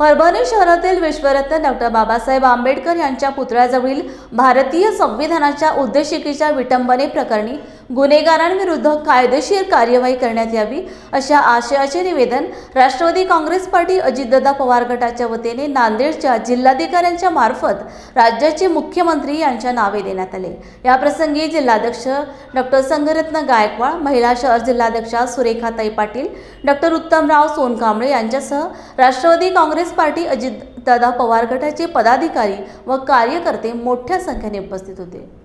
परभणी शहरातील विश्वरत्न डॉक्टर बाबासाहेब आंबेडकर यांच्या पुतळ्याजवळील भारतीय संविधानाच्या उद्देशिकेच्या विटंबने प्रकरणी गुन्हेगारांविरुद्ध कायदेशीर कार्यवाही करण्यात यावी अशा आशयाचे निवेदन राष्ट्रवादी काँग्रेस पार्टी अजितदादा पवार गटाच्या वतीने नांदेडच्या जिल्हाधिकाऱ्यांच्या मार्फत राज्याचे मुख्यमंत्री यांच्या नावे देण्यात आले. याप्रसंगी जिल्हाध्यक्ष डॉक्टर संघरत्न गायकवाड महिला शहर जिल्हाध्यक्षा सुरेखाताई पाटील डॉक्टर उत्तमराव सोनकांबळे यांच्यासह राष्ट्रवादी काँग्रेस पार्टी अजितदादा पवार गटाचे पदाधिकारी व कार्यकर्ते मोठ्या संख्येने उपस्थित होते.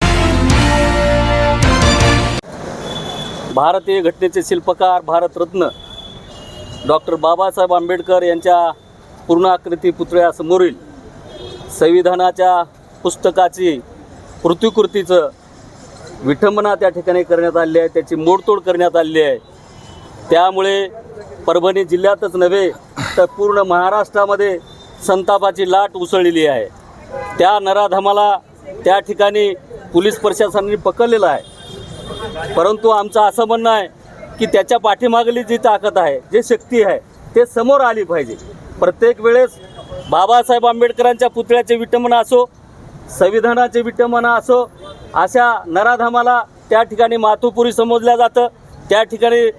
भारतीय घटनेचे शिल्पकार भारतरत्न डॉक्टर बाबासाहेब आंबेडकर यांच्या पूर्णाकृती पुतळ्यासमोरील संविधानाच्या पुस्तकाची पृथ्वीकृतीचं विठंबना त्या ठिकाणी करण्यात आली आहे त्याची मोडतोड करण्यात आली आहे. त्यामुळे परभणी जिल्ह्यातच नव्हे तर पूर्ण महाराष्ट्रामध्ये संतापाची लाट उसळलेली आहे. त्या नराधमाला त्या ठिकाणी पोलीस प्रशासनाने पकडलेलं आहे. परंतु आमचं असं म्हणणं आहे की त्याच्या पाठीमागली जी ताकद आहे जे शक्ती आहे ते समोर आली पाहिजे. प्रत्येक वेळेस बाबासाहेब आंबेडकरांच्या पुतळ्याचे विटंबना असो संविधानाचे विटंबना असो अशा नराधमाला त्या ठिकाणी मातोपुरी समजल्या जातं त्या ठिकाणी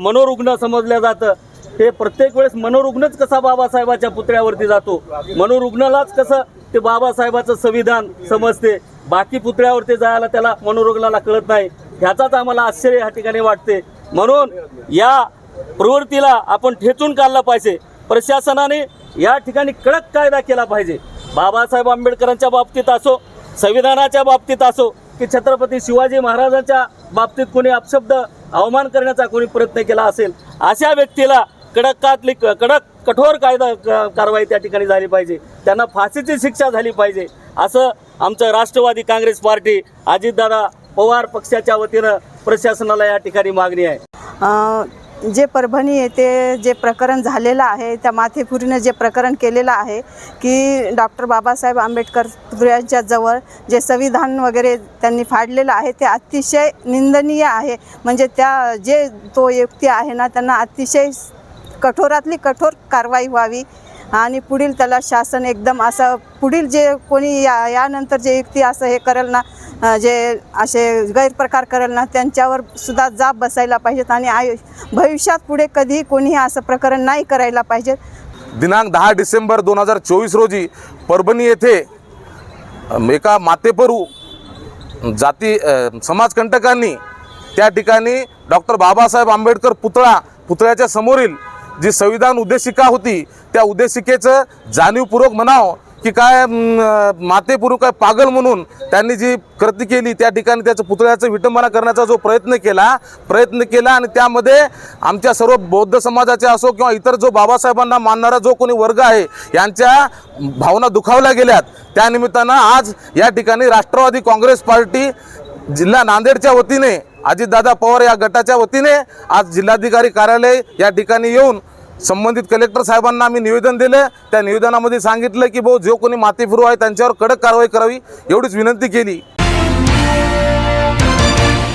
मनोरुग्ण समजलं जातं. हे प्रत्येक वेळेस मनोरुग्णच कसा बाबासाहेबाच्या पुतळ्यावरती जातो? मनोरुग्णालाच कसं ते बाबासाहेबाचं संविधान समजते? बाकी पुतळ्यावरती जायला त्याला मनोरुग्णाला कळत नाही. ह्याचाच आम्हाला आश्चर्य ह्या ठिकाणी वाटते. म्हणून या प्रवृत्तीला आपण ठेचून काढलं पाहिजे. प्रशासनाने या ठिकाणी कडक कायदा केला पाहिजे. बाबासाहेब आंबेडकरांच्या बाबतीत असो संविधानाच्या बाबतीत असो की छत्रपती शिवाजी महाराजांच्या बाबतीत कोणी अपशब्द अवमान करण्याचा कोणी प्रयत्न केला असेल अशा व्यक्तीला कडकातली कडक कठोर कायदा क- कारवाई त्या ठिकाणी झाली पाहिजे. त्यांना फाशीची शिक्षा झाली पाहिजे. असं आमचं राष्ट्रवादी काँग्रेस पार्टी अजितदादा पवार पक्षाच्या वतीनं प्रशासनाला या ठिकाणी मागणी आहे. जे परभणी येथे जे प्रकरण झालेलं आहे त्या माथेपुरीनं जे प्रकरण केलेलं आहे की डॉक्टर बाबासाहेब आंबेडकर पुतळ्यांच्या जवळ जे संविधान वगैरे त्यांनी फाडलेलं आहे ते अतिशय निंदनीय आहे. म्हणजे त्या जे तो व्यक्ती आहे ना त्यांना अतिशय कठोरातली कठोर कारवाई व्हावी आणि पुढील त्याला शासन एकदम असं पुढील जे कोणी या यानंतर जे व्यक्ती असं हे करेल ना जे असे गैरप्रकार करेल ना त्यांच्यावर सुद्धा जाब बसायला पाहिजेत आणि आयु भविष्यात पुढे कधीही कोणीही असं प्रकरण नाही करायला पाहिजेत दिनांक दहा डिसेंबर दोन हजार चोवीस रोजी परभणी येथे एका मातेपरू जाती समाजकंटकांनी त्या ठिकाणी डॉक्टर बाबासाहेब आंबेडकर पुतळा पुतळ्याच्या समोरील जी संविधान उद्देशिका होती त्या उद्देशिकेचं जाणीवपूर्वक म्हणावं. की काय अम, मातेपुरू काय पागल म्हणून त्यांनी जी कृती केली त्या ठिकाणी त्याचं पुतळ्याचं विटंबना करण्याचा जो प्रयत्न केला प्रयत्न केला आणि त्यामध्ये आमच्या सर्व बौद्ध समाजाचे असो किंवा इतर जो बाबासाहेबांना मानणारा जो कोणी वर्ग आहे यांच्या भावना दुखावल्या गेल्यात. त्यानिमित्तानं आज या ठिकाणी राष्ट्रवादी काँग्रेस पार्टी जिल्हा नांदेडच्या वतीने अजितदादा पवार या गटाच्या वतीने आज जिल्हाधिकारी कार्यालय या ठिकाणी येऊन संबंधित कलेक्टर साहेबांना आम्ही निवेदन दिलं त्या निवेदनामध्ये सांगितलं की भाऊ जो कोणी मातेफिरू आहे त्यांच्यावर कडक कारवाई करावी. एवढीच विनंती केली.